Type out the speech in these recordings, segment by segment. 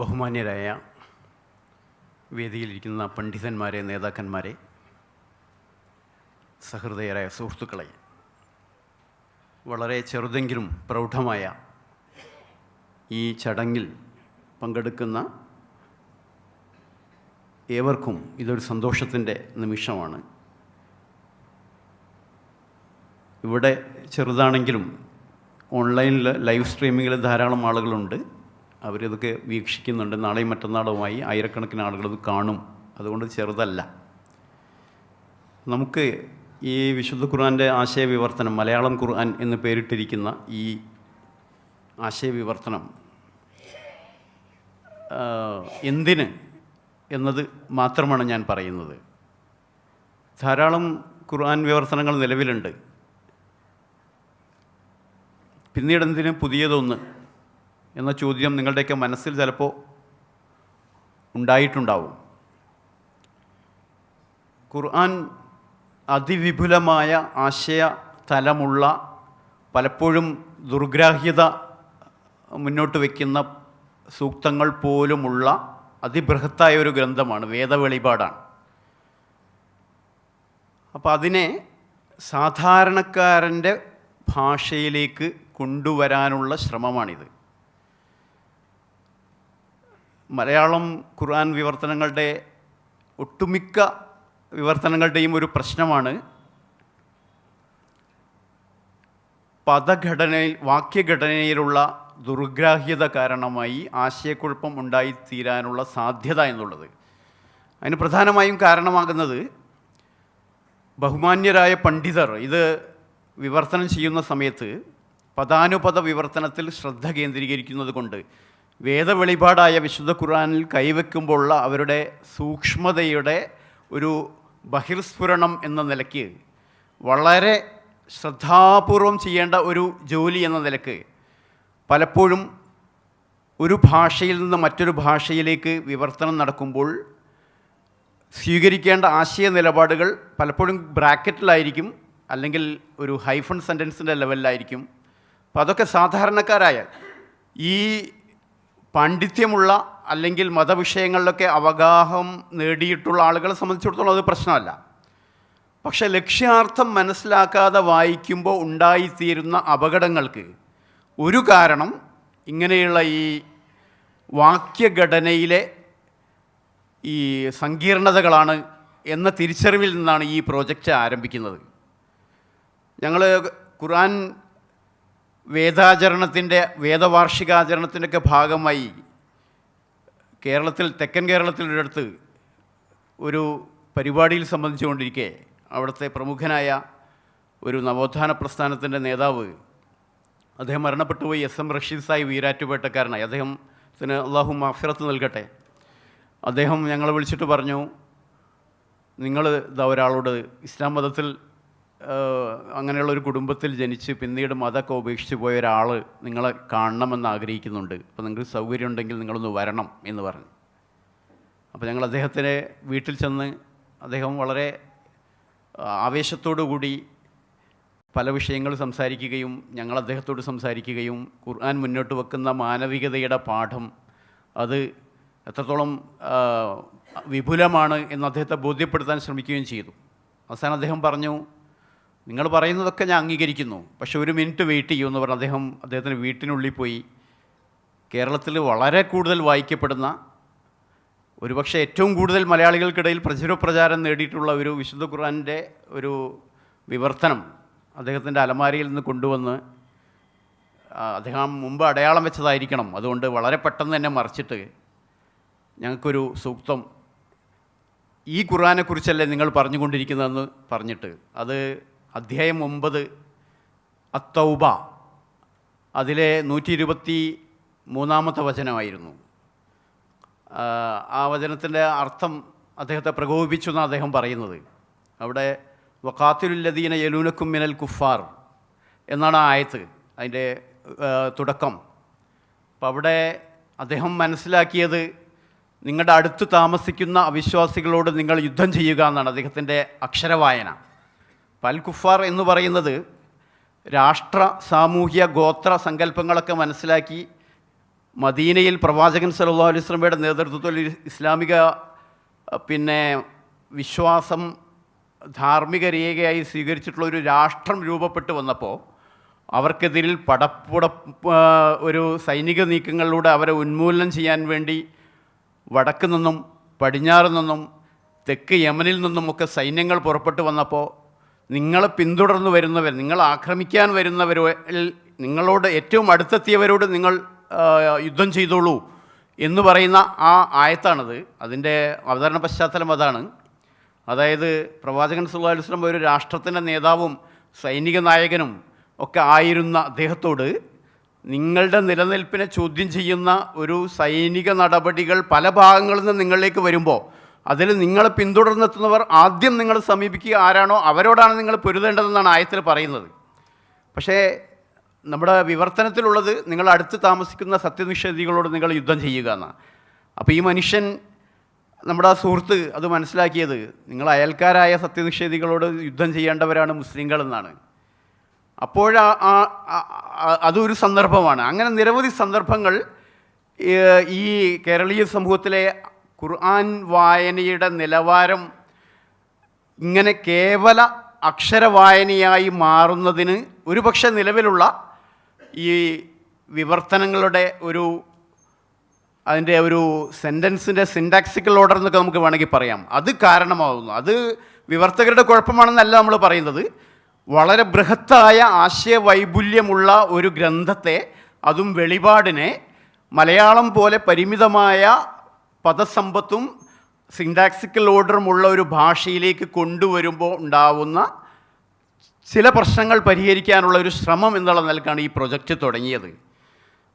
ബഹുമാന്യരായ വേദിയിലിരിക്കുന്ന പണ്ഡിതന്മാരെ നേതാക്കന്മാരെ സഹൃദയരായ സുഹൃത്തുക്കളെ വളരെ ചെറുതെങ്കിലും പ്രൗഢമായ ഈ ചടങ്ങിൽ പങ്കെടുക്കുന്ന ഏവർക്കും ഇതൊരു സന്തോഷത്തിന്റെ നിമിഷമാണ്. ഇവിടെ ചെറുതാണെങ്കിലും ഓൺലൈനിൽ ലൈവ് സ്ട്രീമിങ്ങിൽ ധാരാളം ആളുകളുണ്ട്. അവരിതൊക്കെ വീക്ഷിക്കുന്നുണ്ട്. നാളെയും മറ്റന്നാളുമായി ആയിരക്കണക്കിന് ആളുകൾ കാണും. അതുകൊണ്ട് ചെറുതല്ല. നമുക്ക് ഈ വിശുദ്ധ ഖുർആന്റെ ആശയവിവർത്തനം മലയാളം ഖുർആൻ എന്ന് പേരിട്ടിരിക്കുന്ന ഈ ആശയവിവർത്തനം എന്തിന് എന്നത് മാത്രമാണ് ഞാൻ പറയുന്നത്. ധാരാളം ഖുർആൻ വിവർത്തനങ്ങൾ നിലവിലുണ്ട്. പിന്നീട് എന്തിന് പുതിയതൊന്ന് എന്ന ചോദ്യം നിങ്ങളുടെയൊക്കെ മനസ്സിൽ ചിലപ്പോൾ ഉണ്ടായിട്ടുണ്ടാവും. ഖുർആൻ അതിവിപുലമായ ആശയ തലമുള്ള പലപ്പോഴും ദുർഗ്രാഹ്യത മുന്നോട്ട് വയ്ക്കുന്ന സൂക്തങ്ങൾ പോലുമുള്ള അതിബൃഹത്തായ ഒരു ഗ്രന്ഥമാണ് വേദവെളിപാടാണ്. അപ്പോൾ അതിനെ സാധാരണക്കാരന്റെ ഭാഷയിലേക്ക് കൊണ്ടുവരാനുള്ള ശ്രമമാണിത്. മലയാളം ഖുർആൻ വിവർത്തനങ്ങളുടെ ഒട്ടുമിക്ക വിവർത്തനങ്ങളുടെയും ഒരു പ്രശ്നമാണ് പദഘടനയിൽ വാക്യഘടനയിലുള്ള ദുർഗ്രാഹ്യത കാരണമായി ആശയക്കുഴപ്പം ഉണ്ടായിത്തീരാനുള്ള സാധ്യത എന്നുള്ളത്. അതിന് പ്രധാനമായും കാരണമാകുന്നത് ബഹുമാന്യരായ പണ്ഡിതർ ഇത് വിവർത്തനം ചെയ്യുന്ന സമയത്ത് പദാനുപദ വിവർത്തനത്തിൽ ശ്രദ്ധ കേന്ദ്രീകരിക്കുന്നത് കൊണ്ട് വേദവെളിപാടായ വിശുദ്ധ ഖുർആനിൽ കൈവെക്കുമ്പോഴുള്ള അവരുടെ സൂക്ഷ്മതയുടെ ഒരു ബഹിർസ്ഫുരണം എന്ന നിലയ്ക്ക് വളരെ ശ്രദ്ധാപൂർവം ചെയ്യേണ്ട ഒരു ജോലി എന്ന നിലയ്ക്ക് പലപ്പോഴും ഒരു ഭാഷയിൽ നിന്ന് മറ്റൊരു ഭാഷയിലേക്ക് വിവർത്തനം നടക്കുമ്പോൾ സ്വീകരിക്കേണ്ട ആശയ നിലപാടുകൾ പലപ്പോഴും ബ്രാക്കറ്റിലായിരിക്കും അല്ലെങ്കിൽ ഒരു ഹൈഫൺ സെന്റൻസിന്റെ ലെവലിലായിരിക്കും. അപ്പോൾ അതൊക്കെ സാധാരണക്കാരായ ഈ പാണ്ഡിത്യമുള്ള അല്ലെങ്കിൽ മതവിഷയങ്ങളിലൊക്കെ അവഗാഹം നേടിയിട്ടുള്ള ആളുകളെ സംബന്ധിച്ചിടത്തോളം അത് പ്രശ്നമല്ല. പക്ഷെ ലക്ഷ്യാർത്ഥം മനസ്സിലാക്കാതെ വായിക്കുമ്പോൾ ഉണ്ടായിത്തീരുന്ന അപകടങ്ങൾക്ക് ഒരു കാരണം ഇങ്ങനെയുള്ള ഈ വാക്യഘടനയിലെ ഈ സങ്കീർണതകളാണ് എന്ന തിരിച്ചറിവിൽ നിന്നാണ് ഈ പ്രോജക്റ്റ് ആരംഭിക്കുന്നത്. ഞങ്ങൾ ഖുർആൻ വേദാചരണത്തിന്റെ വേദവാർഷികാചരണത്തിന്റെയൊക്കെ ഭാഗമായി കേരളത്തിൽ തെക്കൻ കേരളത്തിൽ ഒരിടത്ത് ഒരു പരിപാടിയിൽ സംബന്ധിച്ചുകൊണ്ടിരിക്കെ അവിടുത്തെ പ്രമുഖനായ ഒരു നവോത്ഥാന പ്രസ്ഥാനത്തിന്റെ നേതാവ് അദ്ദേഹം മരണപ്പെട്ടുപോയി. എസ് എം റഷീദ് സായി വീരാറ്റുപേട്ടക്കാരനായി. അദ്ദേഹത്തിന് അള്ളാഹു മാഫിറത്ത് നൽകട്ടെ. അദ്ദേഹം ഞങ്ങളെ വിളിച്ചിട്ട് പറഞ്ഞു നിങ്ങൾ ഇതാ ഒരാളോട് ഇസ്ലാം മതത്തിൽ അങ്ങനെയുള്ള ഒരു കുടുംബത്തിൽ ജനിച്ച് പിന്നീട് മതമൊക്കെ ഉപേക്ഷിച്ച് പോയ ഒരാൾ നിങ്ങളെ കാണണമെന്ന് ആഗ്രഹിക്കുന്നുണ്ട്. അപ്പോൾ നിങ്ങൾക്ക് സൗകര്യം ഉണ്ടെങ്കിൽ നിങ്ങളൊന്ന് വരണം എന്ന് പറഞ്ഞു. അപ്പോൾ ഞങ്ങൾ അദ്ദേഹത്തിനെ വീട്ടിൽ ചെന്ന് അദ്ദേഹം വളരെ ആവേശത്തോടു കൂടി പല വിഷയങ്ങൾ സംസാരിക്കുകയും ഞങ്ങൾ അദ്ദേഹത്തോട് സംസാരിക്കുകയും ഖുർആൻ മുന്നോട്ട് വെക്കുന്ന മാനവികതയുടെ പാഠം അത് എത്രത്തോളം വിപുലമാണ് എന്ന് അദ്ദേഹത്തെ ബോധ്യപ്പെടുത്താൻ ശ്രമിക്കുകയും ചെയ്തു. അവസാനം അദ്ദേഹം പറഞ്ഞു നിങ്ങൾ പറയുന്നതൊക്കെ ഞാൻ അംഗീകരിക്കുന്നു. പക്ഷെ ഒരു മിനിറ്റ് വെയിറ്റ് ചെയ്യൂ എന്ന് പറഞ്ഞ് അദ്ദേഹം അദ്ദേഹത്തിന് വീട്ടിനുള്ളിൽ പോയി കേരളത്തിൽ വളരെ കൂടുതൽ വായിക്കപ്പെടുന്ന ഒരുപക്ഷെ ഏറ്റവും കൂടുതൽ മലയാളികൾക്കിടയിൽ പ്രചുരപ്രചാരം നേടിയിട്ടുള്ള ഒരു വിശുദ്ധ ഖുർആാന്റെ ഒരു വിവർത്തനം അദ്ദേഹത്തിന്റെ അലമാരിയിൽ നിന്ന് കൊണ്ടുവന്ന് അദ്ദേഹം മുമ്പ് അടയാളം വെച്ചതായിരിക്കണം. അതുകൊണ്ട് വളരെ പെട്ടെന്ന് തന്നെ മറിച്ചിട്ട് ഞങ്ങൾക്കൊരു സൂക്തം ഈ ഖുർആാനെക്കുറിച്ചല്ലേ നിങ്ങൾ പറഞ്ഞുകൊണ്ടിരിക്കുന്നതെന്ന് പറഞ്ഞിട്ട് അത് അധ്യായം ഒമ്പത് അത്തൗബ. അതിലെ നൂറ്റി ഇരുപത്തി മൂന്നാമത്തെ വചനമായിരുന്നു. ആ, വചനത്തിന്റെ അർത്ഥം അദ്ദേഹത്തെ പ്രകോപിപ്പിച്ചു എന്നാണ് അദ്ദേഹം പറയുന്നത്. അവിടെ വക്കാത്തിലുല്ലദീന യലൂനക്കും മിനൽ കുഫാർ എന്നാണ് ആ ആയത്ത് അതിന്റെ തുടക്കം. അപ്പം അവിടെ അദ്ദേഹം മനസ്സിലാക്കിയത് നിങ്ങളുടെ അടുത്ത് താമസിക്കുന്ന അവിശ്വാസികളോട് നിങ്ങൾ യുദ്ധം ചെയ്യുക എന്നാണ് അദ്ദേഹത്തിന്റെ അക്ഷരവായന. പൽ കുഫാർ എന്ന് പറയുന്നത് രാഷ്ട്ര സാമൂഹ്യ ഗോത്ര സങ്കല്പങ്ങളൊക്കെ മനസ്സിലാക്കി മദീനയിൽ പ്രവാചകൻ സല്ലല്ലാഹു അലൈഹി വസല്ലമയുടെ നേതൃത്വത്തിൽ ഇസ്ലാമിക പിന്നെ വിശ്വാസം ധാർമ്മിക രേഖയായി സ്വീകരിച്ചിട്ടുള്ള ഒരു രാഷ്ട്രം രൂപപ്പെട്ടു വന്നപ്പോൾ അവർക്കെതിരിൽ പടപ്പുട ഒരു സൈനിക നീക്കങ്ങളിലൂടെ അവരെ ഉന്മൂലനം ചെയ്യാൻ വേണ്ടി വടക്കു നിന്നും പടിഞ്ഞാറ് നിന്നും തെക്ക് യമനിൽ നിന്നുമൊക്കെ സൈന്യങ്ങൾ പുറപ്പെട്ടു വന്നപ്പോൾ നിങ്ങളെ പിന്തുടർന്ന് വരുന്നവർ നിങ്ങൾ ആക്രമിക്കാൻ വരുന്നവരിൽ നിങ്ങളോട് ഏറ്റവും അടുത്തെത്തിയവരോട് നിങ്ങൾ യുദ്ധം ചെയ്തോളൂ എന്ന് പറയുന്ന ആ ആയത്താണത്. അതിന്റെ അവതരണ പശ്ചാത്തലം അതാണ്. അതായത് പ്രവാചകൻ സുല്ലാ അലുസ്ലം ഒരു രാഷ്ട്രത്തിന്റെ നേതാവും സൈനിക നായകനും ഒക്കെ ആയിരുന്ന അദ്ദേഹത്തോട് നിങ്ങളുടെ നിലനിൽപ്പിനെ ചോദ്യം ചെയ്യുന്ന ഒരു സൈനിക നടപടികൾ പല ഭാഗങ്ങളിൽ നിന്ന് നിങ്ങളിലേക്ക് വരുമ്പോൾ അതിൽ നിങ്ങളെ പിന്തുടർന്നെത്തുന്നവർ ആദ്യം നിങ്ങൾ സമീപിക്കുക ആരാണോ അവരോടാണ് നിങ്ങൾ പൊരുതേണ്ടതെന്നാണ് ആയത്തിൽ പറയുന്നത്. പക്ഷേ നമ്മുടെ വിവർത്തനത്തിലുള്ളത് നിങ്ങൾ അടുത്ത് താമസിക്കുന്ന സത്യനിഷേധികളോട് നിങ്ങൾ യുദ്ധം ചെയ്യുക എന്നാണ് അപ്പോൾ ഈ മനുഷ്യൻ നമ്മുടെ ആ സുഹൃത്ത് അത് മനസ്സിലാക്കിയത് നിങ്ങൾ അയൽക്കാരായ സത്യനിഷേധികളോട് യുദ്ധം ചെയ്യേണ്ടവരാണ് മുസ്ലിങ്ങൾ എന്നാണ്. അപ്പോഴാ അതൊരു സന്ദർഭമാണ്. അങ്ങനെ നിരവധി സന്ദർഭങ്ങൾ ഈ കേരളീയ സമൂഹത്തിലെ ഖുർആൻ വായനയുടെ നിലവാരം ഇങ്ങനെ കേവല അക്ഷരവായനയായി മാറുന്നതിന് ഒരുപക്ഷെ നിലവിലുള്ള ഈ വിവർത്തനങ്ങളുടെ ഒരു അതിന്റെ ഒരു സെന്റൻസിന്റെ സിൻടാക്സിക്കൽ ഓർഡർ എന്നൊക്കെ നമുക്ക് വേണമെങ്കിൽ പറയാം. അത് കാരണമാകുന്നു അത് വിവർത്തകരുടെ കുഴപ്പമാണെന്നല്ല നമ്മൾ പറയുന്നത്. വളരെ ബൃഹത്തായ ആശയവൈപുല്യമുള്ള ഒരു ഗ്രന്ഥത്തെ അതും വെളിപാടിനെ മലയാളം പോലെ പരിമിതമായ പദസമ്പത്തും സിൻഡാക്സിക്കൽ ഓർഡറുമുള്ള ഒരു ഭാഷയിലേക്ക് കൊണ്ടുവരുമ്പോൾ ഉണ്ടാവുന്ന ചില പ്രശ്നങ്ങൾ പരിഹരിക്കാനുള്ള ഒരു ശ്രമം എന്നുള്ള നിലക്കാണ് ഈ പ്രൊജക്റ്റ് തുടങ്ങിയത്.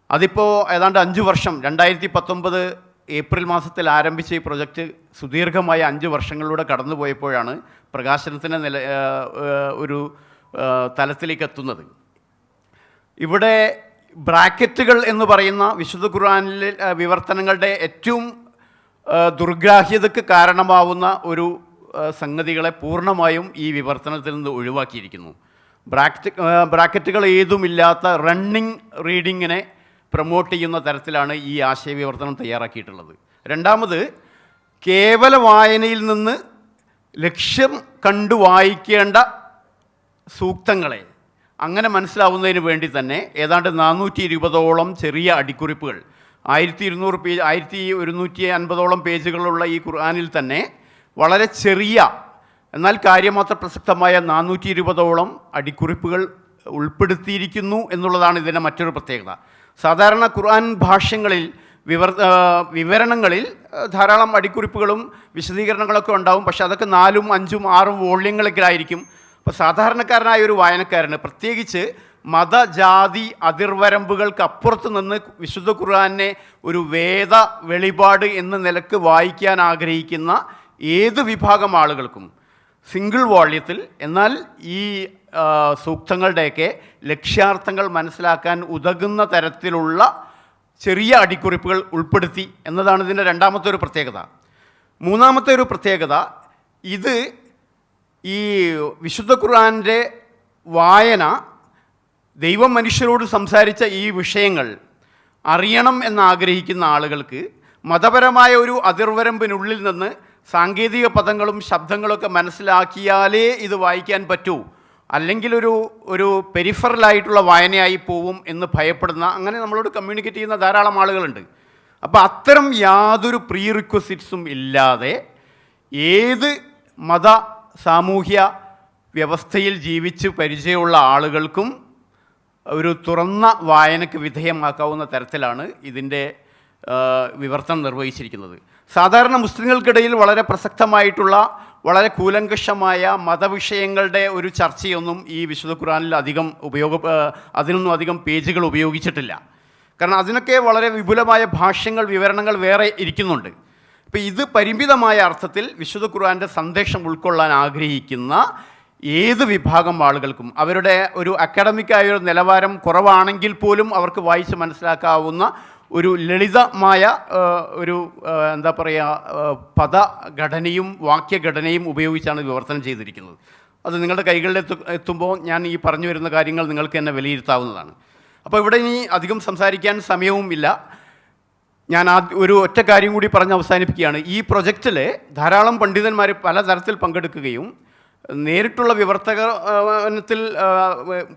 അതിപ്പോൾ ഏതാണ്ട് അഞ്ച് വർഷം രണ്ടായിരത്തി പത്തൊമ്പത് ഏപ്രിൽ മാസത്തിൽ ആരംഭിച്ച ഈ പ്രൊജക്റ്റ് സുദീർഘമായ അഞ്ച് വർഷങ്ങളിലൂടെ കടന്നുപോയപ്പോഴാണ് പ്രകാശനത്തിന്റെ നില ഒരു തലത്തിലേക്ക് എത്തുന്നത്. ഇവിടെ ബ്രാക്കറ്റുകൾ എന്ന് പറയുന്ന വിശുദ്ധ ഖുർആാനിലെ വിവർത്തനങ്ങളുടെ ഏറ്റവും ദുർഗ്രാഹ്യതയ്ക്ക് കാരണമാവുന്ന ഒരു സംഗതികളെ പൂർണമായും ഈ വിവർത്തനത്തിൽ നിന്ന് ഒഴിവാക്കിയിരിക്കുന്നു. ബ്രാക്കറ്റ് ബ്രാക്കറ്റുകൾ ഏതുമില്ലാത്ത റണ്ണിങ് റീഡിങ്ങിനെ പ്രൊമോട്ട് ചെയ്യുന്ന തരത്തിലാണ് ഈ ആശയവിവർത്തനം തയ്യാറാക്കിയിട്ടുള്ളത്. രണ്ടാമത് കേവല വായനയിൽ നിന്ന് ലക്ഷ്യം കണ്ടു വായിക്കേണ്ട സൂക്തങ്ങളെ. അങ്ങനെ മനസ്സിലാവുന്നതിന് വേണ്ടി തന്നെ ഏതാണ്ട് നാനൂറ്റി ഇരുപതോളം ചെറിയ അടിക്കുറിപ്പുകൾ ആയിരത്തി ഇരുന്നൂറ് പേജ് ആയിരത്തി ഒരുന്നൂറ്റി അൻപതോളം പേജുകളുള്ള ഈ ഖുർആാനിൽ തന്നെ വളരെ ചെറിയ എന്നാൽ കാര്യമാത്ര പ്രസക്തമായ നാനൂറ്റി ഇരുപതോളം അടിക്കുറിപ്പുകൾ ഉൾപ്പെടുത്തിയിരിക്കുന്നു എന്നുള്ളതാണ് ഇതിന്റെ മറ്റൊരു പ്രത്യേകത. സാധാരണ ഖുർആൻ ഭാഷ്യങ്ങളിൽ വിവർ വിവരണങ്ങളിൽ ധാരാളം അടിക്കുറിപ്പുകളും വിശദീകരണങ്ങളൊക്കെ ഉണ്ടാവും. പക്ഷെ അതൊക്കെ നാലും അഞ്ചും ആറും വോള്യങ്ങളൊക്കെയായിരിക്കും അപ്പോൾ സാധാരണക്കാരനായ ഒരു വായനക്കാരന് പ്രത്യേകിച്ച് മത അതിർവരമ്പുകൾക്കപ്പുറത്ത് നിന്ന് വിശുദ്ധ ഖുർആാനെ ഒരു വേദ വെളിപാട് എന്ന നിലയ്ക്ക് വായിക്കാൻ ആഗ്രഹിക്കുന്ന ഏത് വിഭാഗം ആളുകൾക്കും സിംഗിൾ വോള്യത്തിൽ എന്നാൽ ഈ സൂക്തങ്ങളുടെയൊക്കെ ലക്ഷ്യാർത്ഥങ്ങൾ മനസ്സിലാക്കാൻ ഉതകുന്ന തരത്തിലുള്ള ചെറിയ അടിക്കുറിപ്പുകൾ ഉൾപ്പെടുത്തി എന്നതാണ് ഇതിന്റെ രണ്ടാമത്തെ ഒരു പ്രത്യേകത. മൂന്നാമത്തെ ഒരു പ്രത്യേകത ഇത് ഈ വിശുദ്ധ ഖുർആാന്റെ വായന ദൈവം മനുഷ്യരോട് സംസാരിച്ച ഈ വിഷയങ്ങൾ അറിയണം എന്നാഗ്രഹിക്കുന്ന ആളുകൾക്ക് മതപരമായ ഒരു അതിർവരമ്പിനുള്ളിൽ നിന്ന് സാങ്കേതിക പദങ്ങളും ശബ്ദങ്ങളൊക്കെ മനസ്സിലാക്കിയാലേ ഇത് വായിക്കാൻ പറ്റൂ. അല്ലെങ്കിൽ ഒരു ഒരു പെരിഫറലായിട്ടുള്ള വായനയായി പോവും എന്ന് ഭയപ്പെടുന്ന അങ്ങനെ നമ്മളോട് കമ്മ്യൂണിക്കേറ്റ് ചെയ്യുന്ന ധാരാളം ആളുകളുണ്ട്. അപ്പോൾ അത്തരം യാതൊരു പ്രീ റിക്വസിറ്റ്സും ഇല്ലാതെ ഏത് മത സാമൂഹ്യ വ്യവസ്ഥയിൽ ജീവിച്ച് പരിചയമുള്ള ആളുകൾക്കും ഒരു തുറന്ന വായനയ്ക്ക് വിധേയമാക്കാവുന്ന തരത്തിലാണ് ഇതിന്റെ വിവർത്തനം നിർവഹിച്ചിരിക്കുന്നത്. സാധാരണ മുസ്ലിങ്ങൾക്കിടയിൽ വളരെ പ്രസക്തമായിട്ടുള്ള വളരെ കൂലങ്കഷമായ മതവിഷയങ്ങളുടെ ഒരു ചർച്ചയൊന്നും ഈ വിശുദ്ധ ഖുറാനിൽ അധികം ഉപയോഗ അതിനൊന്നും അധികം പേജുകൾ ഉപയോഗിച്ചിട്ടില്ല. കാരണം അതിനൊക്കെ വളരെ വിപുലമായ ഭാഷ്യങ്ങൾ വിവരണങ്ങൾ വേറെ ഇരിക്കുന്നുണ്ട്. അപ്പോൾ ഇത് പരിമിതമായ അർത്ഥത്തിൽ വിശുദ്ധ ഖുർആന്റെ സന്ദേശം ഉൾക്കൊള്ളാൻ ആഗ്രഹിക്കുന്ന ഏത് വിഭാഗം ആളുകൾക്കും അവരുടെ ഒരു അക്കാഡമിക്കായ ഒരു നിലവാരം കുറവാണെങ്കിൽ പോലും അവർക്ക് വായിച്ച് മനസ്സിലാക്കാവുന്ന ഒരു ലളിതമായ ഒരു എന്താ പറയുക പദഘടനയും വാക്യഘടനയും ഉപയോഗിച്ചാണ് വിവർത്തനം ചെയ്തിരിക്കുന്നത്. അത് നിങ്ങളുടെ കൈകളിൽ എത്തു എത്തുമ്പോൾ ഞാൻ ഈ പറഞ്ഞു വരുന്ന കാര്യങ്ങൾ നിങ്ങൾക്ക് തന്നെ വിലയിരുത്താവുന്നതാണ്. അപ്പോൾ ഇവിടെ ഇനി അധികം സംസാരിക്കാൻ സമയവും ഇല്ല ഞാൻ ആദ്യ ഒരു ഒറ്റ കാര്യം കൂടി പറഞ്ഞ് അവസാനിപ്പിക്കുകയാണ്. ഈ പ്രൊജക്റ്റിൽ ധാരാളം പണ്ഡിതന്മാർ പലതരത്തിൽ പങ്കെടുക്കുകയും നേരിട്ടുള്ള വിവർത്തകത്തിൽ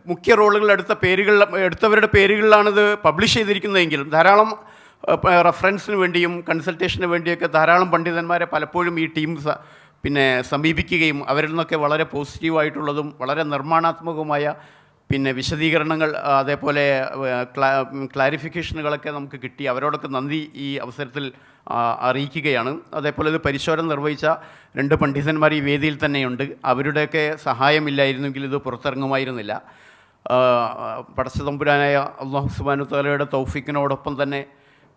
മുഖ്യ റോളുകൾ എടുത്ത പേരുകൾ എടുത്തവരുടെ പേരുകളിലാണിത് പബ്ലിഷ് ചെയ്തിരിക്കുന്നതെങ്കിലും ധാരാളം റെഫറൻസിന് വേണ്ടിയും കൺസൾട്ടേഷന് വേണ്ടിയൊക്കെ ധാരാളം പണ്ഡിതന്മാരെ പലപ്പോഴും ഈ ടീം പിന്നെ സമീപിക്കുകയും അവരിൽ നിന്നൊക്കെ വളരെ പോസിറ്റീവായിട്ടുള്ളതും വളരെ നിർമ്മാണാത്മകവുമായ പിന്നെ വിശദീകരണങ്ങൾ അതേപോലെ ക്ലാ ക്ലാരിഫിക്കേഷനുകളൊക്കെ നമുക്ക് കിട്ടി. അവരോടൊക്കെ നന്ദി ഈ അവസരത്തിൽ അറിയിക്കുകയാണ്. അതേപോലെ ഇത് പരിശോധന നിർവഹിച്ച രണ്ട് പണ്ഡിതന്മാർ ഈ വേദിയിൽ തന്നെയുണ്ട്. അവരുടെയൊക്കെ സഹായമില്ലായിരുന്നെങ്കിൽ ഇത് പുറത്തിറങ്ങുമായിരുന്നില്ല. പടച്ച പടച്ചതമ്പുരാനായ അള്ളാഹു സുബാനു താലയുടെ തൗഫിക്കിനോടൊപ്പം തന്നെ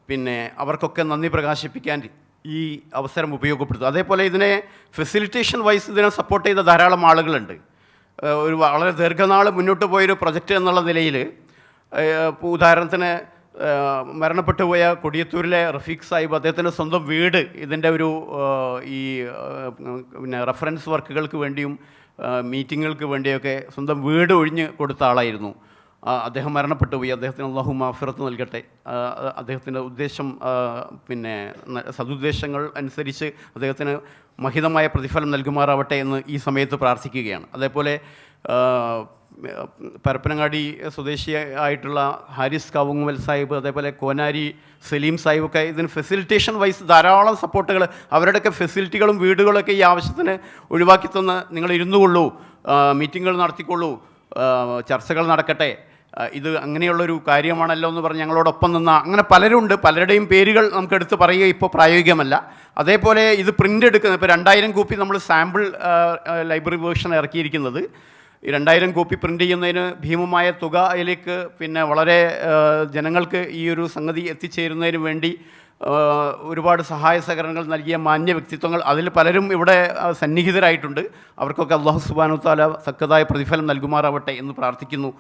പിന്നെ അവർക്കൊക്കെ നന്ദി പ്രകാശിപ്പിക്കാൻ ഈ അവസരം ഉപയോഗപ്പെടുത്തും. അതേപോലെ ഇതിനെ ഫെസിലിറ്റേഷൻ വൈസ് ഇതിനെ സപ്പോർട്ട് ചെയ്ത ധാരാളം ആളുകളുണ്ട്. ഒരു വളരെ ദീർഘനാൾ മുന്നോട്ട് പോയൊരു പ്രൊജക്റ്റ് എന്നുള്ള നിലയിൽ ഉദാഹരണത്തിന് മരണപ്പെട്ടു പോയ കൊടിയത്തൂരിലെ റഫീഖ് സാഹിബ് അദ്ദേഹത്തിന്റെ സ്വന്തം വീട് ഇതിന്റെ ഒരു ഈ പിന്നെ റെഫറൻസ് വർക്കുകൾക്ക് വേണ്ടിയും മീറ്റിങ്ങുകൾക്ക് വേണ്ടിയൊക്കെ സ്വന്തം വീട് ഒഴിഞ്ഞ് കൊടുത്ത ആളായിരുന്നു. അദ്ദേഹം മരണപ്പെട്ടു പോയി അദ്ദേഹത്തിന് അള്ളാഹു മാഫിറത്ത് നൽകട്ടെ. അദ്ദേഹത്തിന്റെ ഉദ്ദേശം പിന്നെ സതുദ്ദേശങ്ങൾ അനുസരിച്ച് അദ്ദേഹത്തിന് മഹിതമായ പ്രതിഫലം നൽകുമാറാവട്ടെ എന്ന് ഈ സമയത്ത് പ്രാർത്ഥിക്കുകയാണ്. അതേപോലെ പരപ്പനങ്ങാടി സ്വദേശി ആയിട്ടുള്ള ഹാരിസ് കാവുങ്ങുമൽ സാഹിബ് അതേപോലെ കോനാരി സലീം സാഹിബൊക്കെ ഇതിന് ഫെസിലിറ്റേഷൻ വൈസ് ധാരാളം സപ്പോർട്ടുകൾ അവരുടെയൊക്കെ ഫെസിലിറ്റികളും വീടുകളൊക്കെ ഈ ആവശ്യത്തിന് ഒഴിവാക്കി തന്ന് നിങ്ങൾ ഇരുന്നുകൊള്ളൂ മീറ്റിങ്ങുകൾ നടത്തിക്കൊള്ളൂ. ചർച്ചകൾ നടക്കട്ടെ. ഇത് അങ്ങനെയുള്ളൊരു കാര്യമാണല്ലോ എന്ന് പറഞ്ഞ് ഞങ്ങളോടൊപ്പം നിന്ന അങ്ങനെ പലരുണ്ട്. പലരുടെയും പേരുകൾ നമുക്ക് എടുത്ത് പറയുക ഇപ്പോൾ പ്രായോഗികമല്ല. അതേപോലെ ഇത് പ്രിന്റ് എടുക്കുന്നത് ഇപ്പോൾ രണ്ടായിരം കോപ്പി നമ്മൾ സാമ്പിൾ ലൈബ്രറി വേർഷൻ ഇറക്കിയിരിക്കുന്നത്. ഈ രണ്ടായിരം കോപ്പി പ്രിന്റ് ചെയ്യുന്നതിന് ഭീമമായ തുക അതിലേക്ക് പിന്നെ വളരെ ജനങ്ങൾക്ക് ഈ ഒരു സംഗതി എത്തിച്ചേരുന്നതിന് വേണ്ടി ഒരുപാട് സഹായ സഹകരണങ്ങൾ നൽകിയ മാന്യ വ്യക്തിത്വങ്ങൾ അതിൽ പലരും ഇവിടെ സന്നിഹിതരായിട്ടുണ്ട്. അവർക്കൊക്കെ അള്ളാഹു സുബാനു താല തക്കതായ പ്രതിഫലം നൽകുമാറാവട്ടെ എന്ന് പ്രാർത്ഥിക്കുന്നു.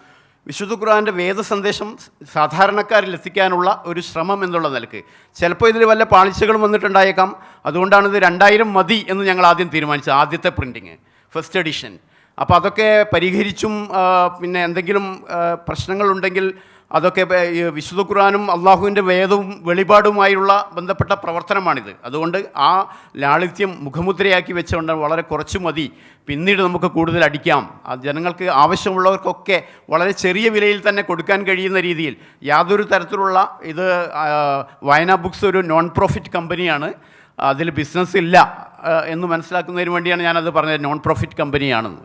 വിശുദ്ധ ഖുർആന്റെ വേദസന്ദേശം സാധാരണക്കാരിൽ എത്തിക്കാനുള്ള ഒരു ശ്രമം എന്നുള്ള നിലയ്ക്ക്. ചിലപ്പോൾ ഇതിൽ വല്ല പാളിച്ചകളും വന്നിട്ടുണ്ടായേക്കാം. അതുകൊണ്ടാണ് ഇത് രണ്ടായിരം മതി എന്ന് ഞങ്ങൾ ആദ്യം തീരുമാനിച്ചത് ആദ്യത്തെ പ്രിന്റിങ് ഫസ്റ്റ് എഡിഷൻ. അപ്പോൾ അതൊക്കെ പരിഹരിച്ചും പിന്നെ എന്തെങ്കിലും പ്രശ്നങ്ങളുണ്ടെങ്കിൽ അതൊക്കെ ഈ വിശുദ്ധ ഖുർആനും അള്ളാഹുവിന്റെ വേദവും വെളിപാടുമായുള്ള ബന്ധപ്പെട്ട പ്രവർത്തനമാണിത്. അതുകൊണ്ട് ആ ലാളിത്യം മുഖമുദ്രയാക്കി വെച്ചുകൊണ്ട് വളരെ കുറച്ച് മതി. പിന്നീട് നമുക്ക് കൂടുതൽ അടിക്കാം. ജനങ്ങൾക്ക് ആവശ്യമുള്ളവർക്കൊക്കെ വളരെ ചെറിയ വിലയിൽ തന്നെ കൊടുക്കാൻ കഴിയുന്ന രീതിയിൽ യാതൊരു തരത്തിലുള്ള ഇത് ആ, ബുക്സ് ഒരു നോൺ പ്രോഫിറ്റ് കമ്പനിയാണ് അതിൽ ബിസിനസ് ഇല്ല എന്ന് മനസ്സിലാക്കുന്നതിന് വേണ്ടിയാണ് ഞാനത് പറഞ്ഞത്. നോൺ പ്രോഫിറ്റ് കമ്പനിയാണെന്ന്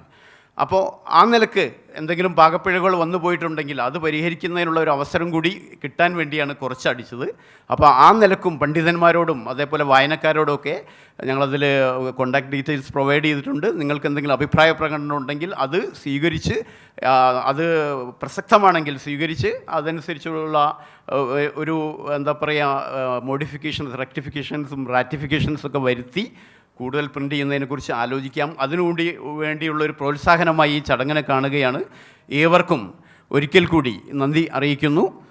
അപ്പോൾ ആ നിലയ്ക്ക് എന്തെങ്കിലും പാകപ്പിഴകൾ വന്നു പോയിട്ടുണ്ടെങ്കിൽ അത് പരിഹരിക്കുന്നതിനുള്ള ഒരു അവസരം കൂടി കിട്ടാൻ വേണ്ടിയാണ് കുറച്ചടിച്ചത് അപ്പോൾ ആ നിലക്കും പണ്ഡിതന്മാരോടും അതേപോലെ വായനക്കാരോടുമൊക്കെ ഞങ്ങളതിൽ കോണ്ടാക്ട് ഡീറ്റെയിൽസ് പ്രൊവൈഡ് ചെയ്തിട്ടുണ്ട്. നിങ്ങൾക്ക് എന്തെങ്കിലും അഭിപ്രായ പ്രകടനം ഉണ്ടെങ്കിൽ അത് സ്വീകരിച്ച് അത് പ്രസക്തമാണെങ്കിൽ സ്വീകരിച്ച് അതനുസരിച്ചുള്ള ഒരു എന്താ പറയുക മോഡിഫിക്കേഷൻസ് റെക്ടിഫിക്കേഷൻസും റാറ്റിഫിക്കേഷൻസും ഒക്കെ വരുത്തി കൂടുതൽ പ്രിന്റ് ചെയ്യുന്നതിനെക്കുറിച്ച് ആലോചിക്കാം. അതിനുവേണ്ടി വേണ്ടിയുള്ള ഒരു പ്രോത്സാഹനമായി ഈ ചടങ്ങിനെ കാണുകയാണ് ഏവർക്കും. ഒരിക്കൽ കൂടി നന്ദി അറിയിക്കുന്നു.